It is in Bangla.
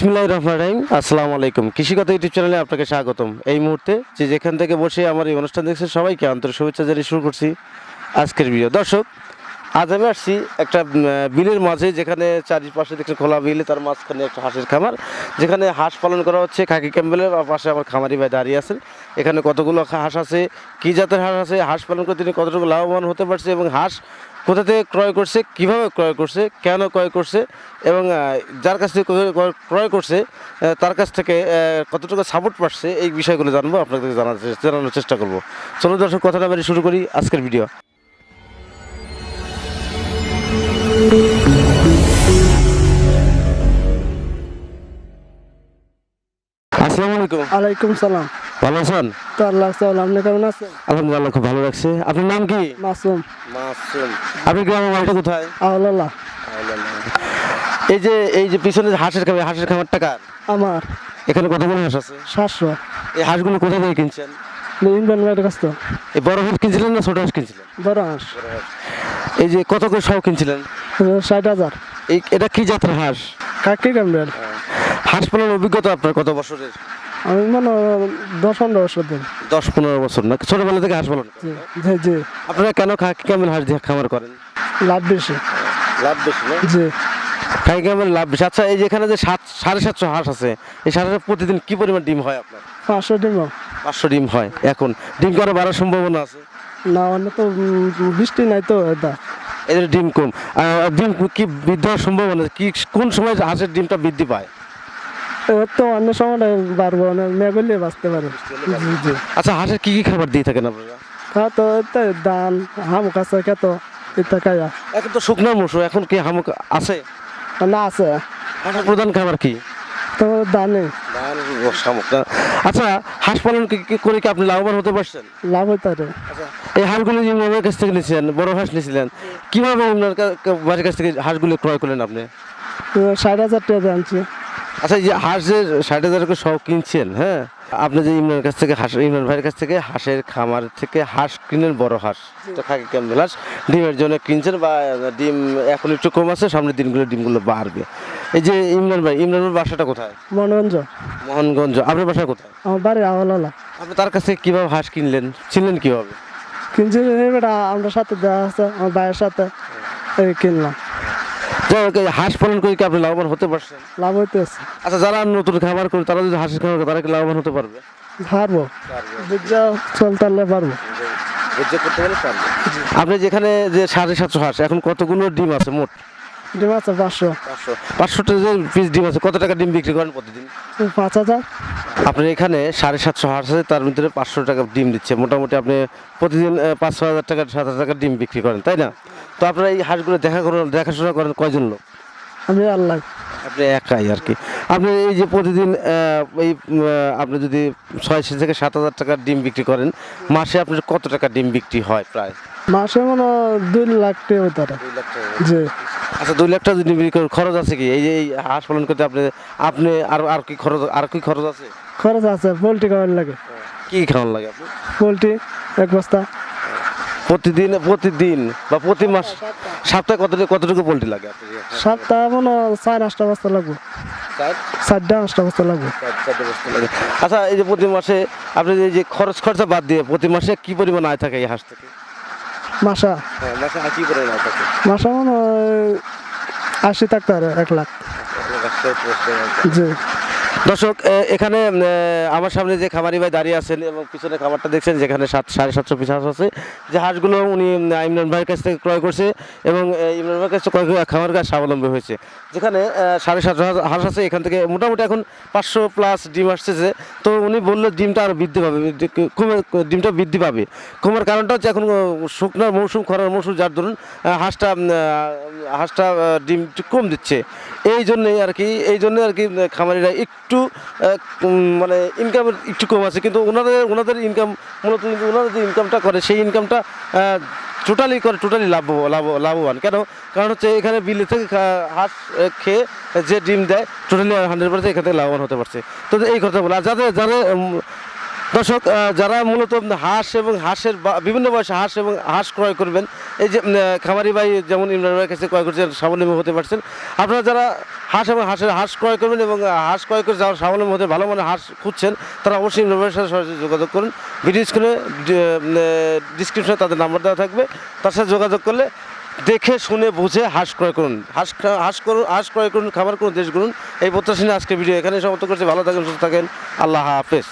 বিসমিল্লাহ রহমান রাহিম। আসসালামু আলাইকুম। কৃষিগত ইউটিউব চ্যানেলে আপনাকে স্বাগতম। এই মুহূর্তে যে যেখান থেকে বসে আমার এই অনুষ্ঠান দেখছে সবাইকে আন্তরিক শুভেচ্ছা জানিয়ে শুরু করছি আজকের ভিডিও। দর্শক, আজ আমি আসছি একটা বিলের মাঝে যেখানে চারিপাশে দেখছি খোলা বিলে, তার মাঝখানে একটা হাঁসের খামার। যেখানে হাঁস পালন করা হচ্ছে খাকি ক্যাম্বেলের পাশে আমার খামারি ভাই দাঁড়িয়ে আছেন। এখানে কতগুলো হাঁস আছে, কী জাতের হাঁস আছে, হাঁস পালন করে তিনি কতটুকু লাভবান হতে পারছে, এবং হাঁস কোথা থেকে ক্রয় করছে, কীভাবে ক্রয় করছে, কেন ক্রয় করছে এবং যার কাছ থেকে ক্রয়- করছে তার কাছ থেকে কতটুকু সাপোর্ট পাচ্ছে এই বিষয়গুলো জানব আপনাদের জানার জানানোর চেষ্টা করব। চলো দর্শক কথাটা বাড়ি শুরু করি আজকের ভিডিও আসসালামু আলাইকুম। আলাইকুম সালাম। ভালো আছেন? তো আল্লাহ সালাম আপনি কেমন আছেন? আলহামদুলিল্লাহ খুব ভালো লাগছে আপনার নাম কি? মাসুম। মাসুম। আপনি গ্রামের বাড়িটা কোথায়? আল্লাহ এই যে এই যে পিছনে যে হাঁসের খামার হাঁসের খামারটা কার? আমার। এখানে কতগুলো হাঁস আছে? সাতশো। এই হাঁসগুলো কোথা থেকে কিনছেন? ইমরান ভাইয়ের কাছ তো এই বড় হাঁস কিনছিলেন না ছোট হাঁস কিনছিলেন? বড় হাঁস। এই যে কত করে কিনছিলেন? ষাট হাজার। এই এটা কি জাতের হাঁস? কাকি হাঁস পালনের অভিজ্ঞতা আপনার কত বছরের? আমি মনে দশ পনেরো বছর দিন দশ পনেরো বছর না? ছোটবেলা থেকে হাঁস পালন? জি জি আপনারা কেন খাকি কেমন হাঁস দিয়ে খামার করেন? লাভ বেশি। লাভ বেশি না? জি। খাকি কেমন লাভ বেশি? আচ্ছা এই যে এখানে যে সাত সাড়ে সাতশো হাঁস আছে এই সাড়ে সাতশো প্রতিদিন কি পরিমাণ ডিম হয় আপনার? পাঁচশো ডিম পাঁচশো ডিম হয় এখন। ডিম করে বাড়ার সম্ভাবনা আছে? না অন্য তো বৃষ্টি নাই তো এটা এদের ডিম কম। ডিম কি বৃদ্ধি হওয়ার সম্ভাবনা? কি কোন সময় হাঁসের ডিমটা বৃদ্ধি পায়? এবার তো অন্য সময় পারব না মেঘলে বাঁচতে পারে জি জি। আচ্ছা হাঁসের কি কি খাবার দিয়ে থাকেন আপনারা? খা তো এতে ধান হামুক আছে খেত এটা খাইয়া। এখন তো শুকনো মৌসুম এখন কি হামুক আছে? না আছে। হাঁসের প্রধান খাবার কি? তো ধানে আচ্ছা হাঁস পালন কি- কি করে কি আপনি লাভবান হতে পারছেন? লাভ হইতারে এই হাঁসগুলো যে কাছ থেকে নিয়েছিলেন বড় হাঁস নিয়েছিলেন কীভাবে বাড়ির কাছ থেকে হাঁসগুলো ক্রয় করলেন আপনি? ষাট হাজার টাকা আনছি। আচ্ছা এই যে হাঁস যে ষাট হাজার করে সহ কিনছেন হ্যাঁ? আপনি যে ইমরানের কাছ থেকে হাঁস ইমরান ভাইয়ের কাছ থেকে হাঁসের খামার থেকে হাঁস কিনেন বড় হাঁস। তো খাকি কেমন হাঁস ডিমের জন্য কিনছেন বা ডিম এখন একটু কম আছে সামনের দিনগুলো ডিমগুলো বাড়বে। এই যে ইমরান ভাই ইমরান ভাইয়ের বাসাটা কোথায়? মনোরঞ্জন মোহনগঞ্জ। আপনার বাসা কোথায়? আমার বাড়ি আওয়ালা আপনি তার কাছে কীভাবে হাঁস কিনলেন? চিনলেন কীভাবে? কিনছি এবার আমরা সাথে দেওয়া আছে আমার ভাইয়ের সাথে কিনলাম। যাই হোক, হাঁস পালন করে কি আপনি লাভবান হতে পারছেন? লাভ হইতেছে আচ্ছা যারা নতুন খাবার করে তারা যদি হাঁসের খাবার করে তারা কি লাভবান হতে পারবে? পারব। বুঝা চলতালে পারব। আপনি যেখানে যে সাড়ে সাতশো হাঁস এখন কতগুলো ডিম আছে মোট? ডিম আছে পাঁচশো। পাঁচশো। পাঁচশোটা যে পিস ডিম আছে কত টাকা ডিম বিক্রি করেন প্রতিদিন? পাঁচ হাজার। আপনি এখানে সাড়ে সাতশো হাঁস আছে তার ভিতরে পাঁচশো টাকা ডিম দিচ্ছে। মোটামুটি আপনি প্রতিদিন পাঁচ ছ হাজার টাকা সাত হাজার টাকা ডিম বিক্রি করেন তাই না? তো আপনারা এই হাঁসগুলো দেখা করেন দেখাশোনা করেন কয়জন লোক? আমি আল্লাহ। আপনি একাই আর কি। আপনি এই যে প্রতিদিন এই আপনি যদি ছয়শো থেকে সাত হাজার টাকার ডিম বিক্রি করেন মাসে আপনার কত টাকা ডিম বিক্রি হয় প্রায়? মাসে মনে দুই লাখ টাকা হইতারে জি। আচ্ছা দুই লাখ টাকা যদি বিক্রি করেন খরচ আছে কি? এই যে এই হাঁস পালন করতে আপনি আপনি আর আর কি খরচ আর কি খরচ আছে? খরচ আছে পোলট্রি খাওয়ার লাগে। কি খাওয়ান লাগে আপনি? পোলট্রি এক বস্তা। প্রতিদিন প্রতিদিন বা প্রতি মাস সপ্তাহে কত কতটুকু পোলট্রি লাগে? সাতটা মনে চার পাঁচটা বস্তা লাগবে। চারটা পাঁচটা বস্তা লাগবো। আচ্ছা এই যে প্রতি মাসে আপনি এই যে খরচ খরচা বাদ দিয়ে প্রতি মাসে কি পরিমাণ আয় থাকে এই হাঁস থেকে? মাসা। হ্যাঁ মাসা মনে হয় আশি থাকতে পারে এক লাখ। জি। দর্শক এখানে আমার সামনে যে খামারি ভাই দাঁড়িয়ে আছেন এবং পিছনে খামারটা দেখছেন, যেখানে সাত, সাড়ে সাতশো পিস হাঁস আছে, যে হাঁসগুলো উনি ইমরান ভাইয়ের কাছ থেকে ক্রয় করছে এবং ইমরান ভাইয়ের কাছ থেকে ক্রয় করে খামার কাজ স্বাবলম্বী হয়েছে। যেখানে সাড়ে সাতশো হাঁস- আছে, এখান থেকে মোটামুটি এখন পাঁচশো প্লাস ডিম আসতেছে। তো উনি বলল, ডিমটা আরও বৃদ্ধি পাবে কমে, ডিমটা বৃদ্ধি পাবে। কমার কারণটা হচ্ছে এখন শুকনার মৌসুম, খরার মৌসুম, যার ধরুন হাঁসটা হাঁসটা ডিম কম দিচ্ছে। এই জন্যই আর কি, এই জন্য আর কি খামারিরা একটু উম, মানে ইনকামের একটু কম আছে কিন্তু ওনাদের ওনাদের ইনকাম মূলত ওনারা যে ইনকামটা করে সেই ইনকামটা টোটালি করে টোটালি লাভ লাভ লাভবান। কেন? কারণ হচ্ছে এখানে বিলে থেকে হাঁস খেয়ে যে ডিম দেয় টোটালি হান্ড্রেড পার্সেন্ট এখান থেকে লাভবান হতে পারছে। তো এই কথা বলে আর যাদের যাদের দর্শক যারা মূলত হাঁস এবং হাঁসের বিভিন্ন বয়সে হাঁস এবং হাঁস ক্রয় করবেন, এই যে খামারি ভাই যেমন ইমরান ভাইয়ের কাছে ক্রয় করছেন, স্বাবলম্বী হতে পারছেন। আপনারা যারা হাঁস এবং হাঁসের হাঁস ক্রয় করবেন এবং হাঁস ক্রয় করে যারা স্বাবলম্বী হতে ভালো মানে হাঁস খুঁজছেন, তারা অবশ্যই ইমরান ভাইয়ের সাথে সরাসরি যোগাযোগ করুন। ভিডিও স্ক্রিনে ডিসক্রিপশনে তাদের নাম্বার দেওয়া থাকবে। তার সাথে যোগাযোগ করলে দেখে, শুনে, বুঝে হাঁস ক্রয় করুন। হাঁস হাঁস করুন, হাঁস ক্রয় করুন খাবার করুন, দেশ করুন এই প্রত্যাশী নিয়ে আজকে ভিডিও এখানে সমাপ্ত করছে। ভালো থাকেন, সুস্থ থাকেন। আল্লাহ হাফেজ।